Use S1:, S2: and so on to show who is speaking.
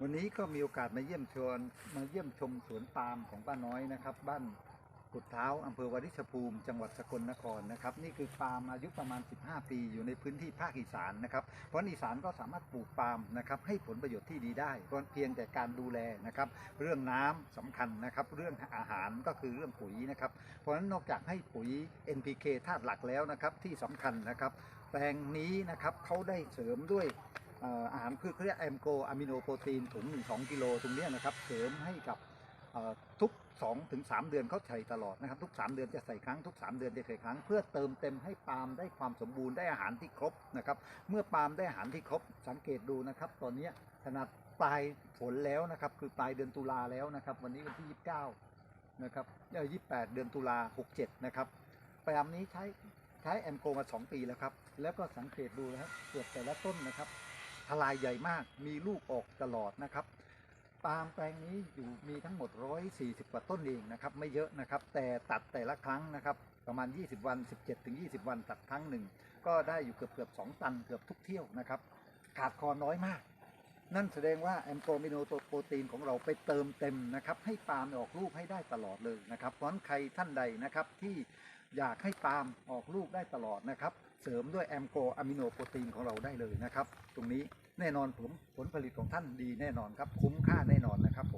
S1: วันนี้ก็มีโอกาสมาเยี่ยมชมมาเยี่ยมชมสวนปาล์มของป้าน้อยนะครับ บ้านกุดเท้าอำเภอวาริชภูมิ จังหวัดสกลนครนะครับ นี่คือปาล์มอายุประมาณ 15 ปีอยู่ในพื้นที่ภาคอีสานนะครับ เพราะอีสานก็สามารถปลูกปาล์มนะครับให้ผลประโยชน์ที่ดีได้เพียงแต่การดูแลนะครับ เรื่องน้ำสำคัญนะครับ เรื่องอาหารก็คือเรื่องปุ๋ยนะครับ เพราะฉะนั้นนอกจากให้ปุ๋ย NPK ธาตุหลักแล้วนะครับที่สำคัญนะครับ แปลงนี้นะครับเขาได้เสริมด้วย อาหารพืชเขาเรียกแอมโกอะมิโนโปรตีนถุงหนึ่งสองกิโลตรงนี้นะครับเสริมให้กับทุก2ถึง3เดือนเขาใส่ตลอดนะครับทุก 3 เดือนจะใส่ครั้งทุก 3 เดือนจะใส่ครั้ง เพื่อเติมเต็มให้ปาล์มได้ความสมบูรณ์ได้อาหารที่ครบนะครับเมื่อปาล์มได้อาหารที่ครบสังเกตดูนะครับ ตอนนี้ขนาดปลายฝนแล้วนะครับคือปลายเดือนตุลาแล้วนะครับ วันนี้วันที่ 29นะครับเอ่อ28เดือนตุลา67นะครับปาล์มนี้ใช้ใช้แอมโกมา 2 ปีแล้วครับแล้วก็สังเกตดูนะครับเกือบแต่ละต้นนะครับ ทลายใหญ่มาก มีลูกออกตลอดนะครับปาล์มแปลงนี้อยู่มีทั้งหมด 140 กว่าต้นเองนะครับ ไม่เยอะนะครับ แต่ตัดแต่ละครั้งนะครับ ประมาณ 20 วัน 17ถึง20 วันตัดครั้งหนึ่ง ก็ได้อยู่เกือบเกือบ2ตันเกือบทุกเที่ยวนะครับ ขาดคอน้อยมาก นั่นแสดงว่าแอมโกมิโนโปรตีนของเราไปเติมเต็มนะครับ ให้ปาล์มออกลูกให้ได้ตลอดเลยนะครับเพราะฉะนั้นใครท่านใดนะครับที่อยากให้ปาล์มออกลูกได้ตลอดนะครับ เสริมด้วยแอมโกอะมิโนโปรตีนของเราได้เลยนะครับ ตรงนี้แน่นอนผมผลผลิตของท่านดีแน่นอนครับ คุ้มค่าแน่นอนนะครับผม